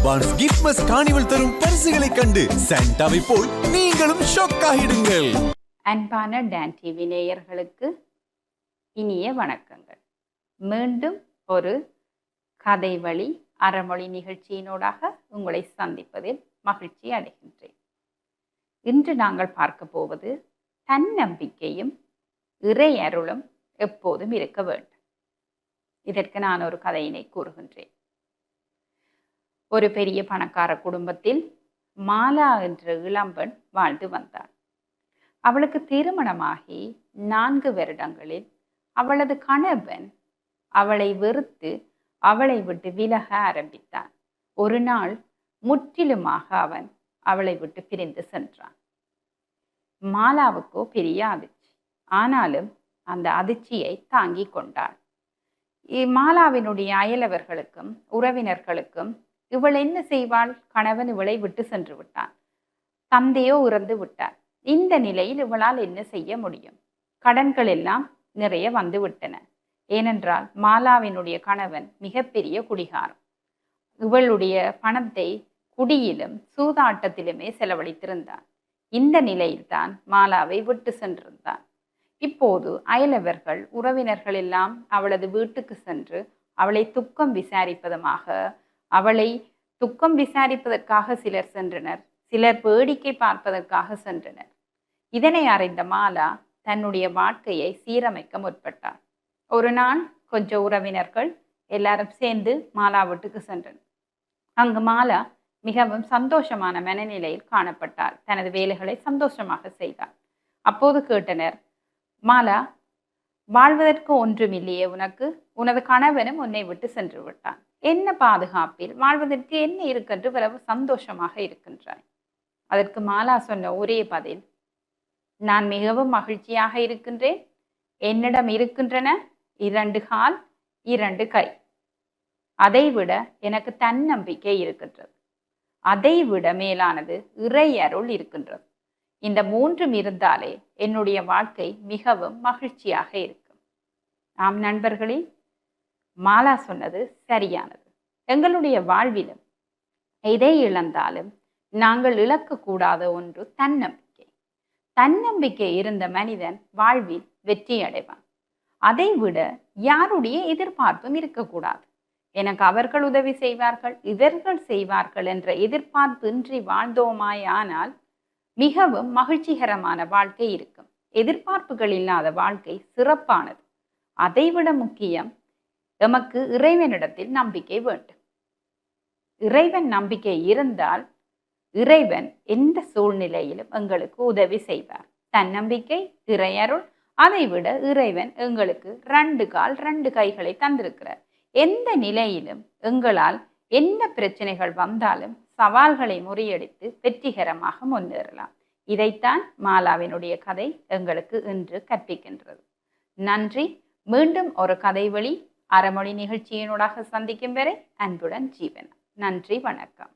Advance gift மஸ் காணிவல் தரும் பரிசுகளை கண்டு சாண்டாவை போல் நீங்களும் ஷாக் ஆகிடுங்கள். அன்பான டான் டிவி நேயர்களுக்கு இனிய வணக்கங்கள். மீண்டும் ஒரு கதை வழி அறமொழி நிகழ்ச்சியினூடாக உங்களை சந்திப்பதில் மகிழ்ச்சி அடைகின்றேன். இன்று நாங்கள் பார்க்க போவது தன்னம்பிக்கையும் இறை அருளும் எப்போதும் இருக்க வேண்டும். இதற்கு நான் ஒரு கதையினை கூறுகின்றேன். ஒரு பெரிய பணக்கார குடும்பத்தில் மாலா என்ற இளம்பெண் வாழ்ந்து வந்தாள். அவளுக்கு திருமணமாகி நான்கு வருடங்களில் அவளது கணவன் அவளை வெறுத்து அவளை விட்டு விலக ஆரம்பித்தான். ஒரு நாள் முற்றிலுமாக அவன் அவளை விட்டு பிரிந்து சென்றான். மாலாவுக்கோ பெரிய அதிர்ச்சி. ஆனாலும் அந்த அதிர்ச்சியை தாங்கிக் கொண்டாள். மாலாவினுடைய அயலவர்களுக்கும் உறவினர்களுக்கும் இவள் என்ன செய்வாள்? கணவன் இவளை விட்டு சென்று விட்டான். தந்தையோ இறந்து விட்டார். இந்த நிலையில் இவளால் என்ன செய்ய முடியும்? கடன்கள் எல்லாம் நிறைய வந்து விட்டன. ஏனென்றால் மாலாவினுடைய கணவன் மிகப்பெரிய குடிகாரம். இவளுடைய பணத்தை குடியிலும் சூதாட்டத்திலுமே செலவழித்திருந்தான். இந்த நிலையில்தான் மாலாவை விட்டு சென்றிருந்தான். இப்போது அயலவர்கள் உறவினர்கள் எல்லாம் அவளது வீட்டுக்கு சென்று அவளை துக்கம் விசாரிப்பதுமாக அவளை துக்கம் விசாரிப்பதற்காக சிலர் சென்றனர். சிலர் வேடிக்கை பார்ப்பதற்காக சென்றனர். இதனை அறிந்த மாலா தன்னுடைய வாழ்க்கையை சீரமைக்க முற்பட்டார். ஒரு நாள் கொஞ்சம் உறவினர்கள் எல்லாரும் சேர்ந்து மாலா வீட்டுக்கு சென்றனர். அங்கு மாலா மிகவும் சந்தோஷமான மனநிலையில் காணப்பட்டார். தனது வேலைகளை சந்தோஷமாக செய்தார். அப்போது கேட்டனர் மாலா வாழ்வதற்கு ஒன்றுமில்லையே உனக்கு. உனது கணவனும் உன்னை விட்டு சென்று விட்டான். என்ன பாதுகாப்பில்? வாழ்வதற்கு என்ன இருக்கென்று வரவு சந்தோஷமாக இருக்கின்றாய்? அதற்கு மாலா சொன்ன ஒரே பதில் நான் மிகவும் மகிழ்ச்சியாக இருக்கின்றேன். என்னிடம் இருக்கின்றன இரண்டு கால் இரண்டு கை. அதைவிட எனக்கு தன்னம்பிக்கை இருக்கின்றது. அதைவிட மேலானது இறையருள் இருக்கின்றது. இந்த மூன்றும் இருந்தாலே என்னுடைய வாழ்க்கை மிகவும் மகிழ்ச்சியாக இருக்கும் ஆம் நண்பர்களே மாலா சொன்னது சரியானது. எங்களுடைய வாழ்விலும் எதை இழந்தாலும் நாங்கள் இழக்கக்கூடாத ஒன்று தன்னம்பிக்கை. தன்னம்பிக்கை இருந்த மனிதன் வாழ்வில் வெற்றி அடைவான். அதைவிட யாருடைய எதிர்பார்ப்பும் இருக்கக்கூடாது. எனக்கு அவர்கள் உதவி செய்வார்கள் இவர்கள் செய்வார்கள் என்ற எதிர்பார்ப்பின்றி வாழ்ந்தோமாயானால் மிகவும் மகிழ்ச்சிகரமான வாழ்க்கை இருக்கும். எதிர்பார்ப்புகள் இல்லாத வாழ்க்கை சிறப்பானது. அதைவிட முக்கியம் எமக்கு இறைவனிடத்தில் நம்பிக்கை வேண்டும். இறைவன் நம்பிக்கை இருந்தால் இறைவன் எந்த சூழ்நிலையிலும் எங்களுக்கு உதவி செய்வார். தன்னம்பிக்கை இறையருள் அதைவிட இறைவன் எங்களுக்கு ரெண்டு கால் ரெண்டு கைகளை தந்திருக்கிறார். எந்த நிலையிலும் எங்களால் என்ன பிரச்சனைகள் வந்தாலும் சவால்களை முறியடித்து வெற்றிகரமாக முன்னேறலாம். இதைத்தான் மாலாவினுடைய கதை எங்களுக்கு இன்று கற்பிக்கின்றது. நன்றி. மீண்டும் ஒரு கதை வழி அறமொழி நிகழ்ச்சியினூடாக சந்திக்கும் வரை அன்புடன் ஜீவன். நன்றி வணக்கம்.